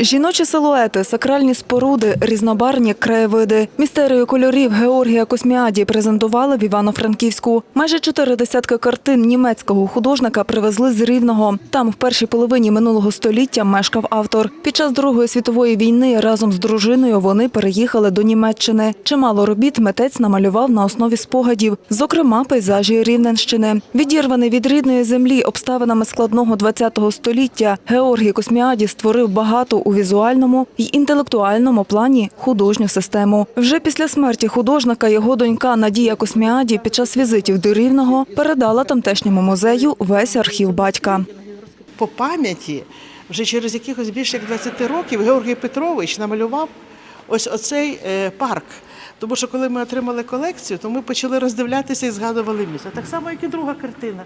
Жіночі силуети, сакральні споруди, різнобарні краєвиди. Містерію кольорів Георгія Косміаді презентували в Івано-Франківську. Майже чотири десятки картин німецького художника привезли з Рівного. Там в першій половині минулого століття мешкав автор. Під час Другої світової війни разом з дружиною вони переїхали до Німеччини. Чимало робіт митець намалював на основі спогадів, зокрема пейзажі Рівненщини. Відірваний від рідної землі обставинами складного ХХ століття, Георгій Косміаді створив багато у візуальному й інтелектуальному плані художню систему. Вже після смерті художника його донька Надія Косміаді під час візитів до Рівного передала тамтешньому музею весь архів батька. по пам'яті вже через якихось більше як 20 років Георгій Петрович намалював ось оцей е, парк. Тому що коли ми отримали колекцію, то ми почали роздивлятися і згадували місто. Так само, як і друга картина.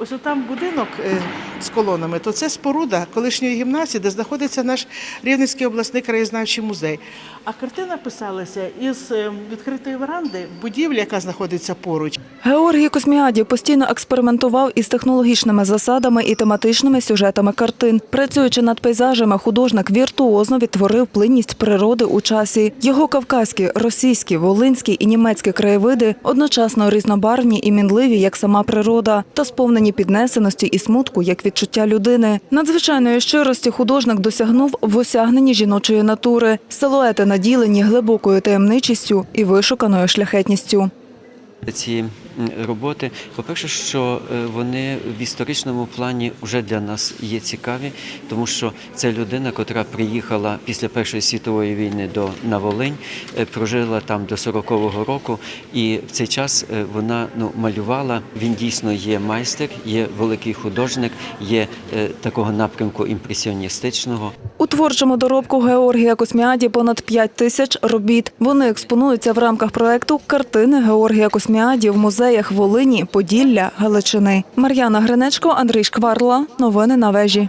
Ось там будинок е, з колонами, то це споруда колишньої гімназії, де знаходиться наш Рівненський обласний краєзнавчий музей. А картина писалася із е, відкритої веранди будівлі, яка знаходиться поруч. Георгій Косміаді постійно експериментував із технологічними засадами і тематичними сюжетами картин. Працюючи над пейзажами, художник віртуозно відтворив плинність природи у часі. Його кавказькі, російські, волинські і німецькі краєвиди одночасно різнобарвні і мінливі, як сама природа, та сповнені піднесеності і смутку, як відчуття людини. Надзвичайної щирості художник досягнув в осягненні жіночої натури. Силуети наділені глибокою таємничістю і вишуканою шляхетністю. Ці роботи, по-перше, що е, вони в історичному плані вже для нас є цікаві, тому що це людина, котра приїхала після Першої світової війни до на Волинь, е, прожила там до 40-го року, і в цей час е, вона ну малювала. Він дійсно є майстер, є великий художник, є такого напрямку імпресіоністичного. Творчому доробку Георгія Косміаді понад 5 тисяч робіт. Вони експонуються в рамках проекту Картини Георгія Косміаді в музеях Волині, Поділля, Галичини. Мар'яна Гринечко, Андрій Шкварла. Новини на вежі.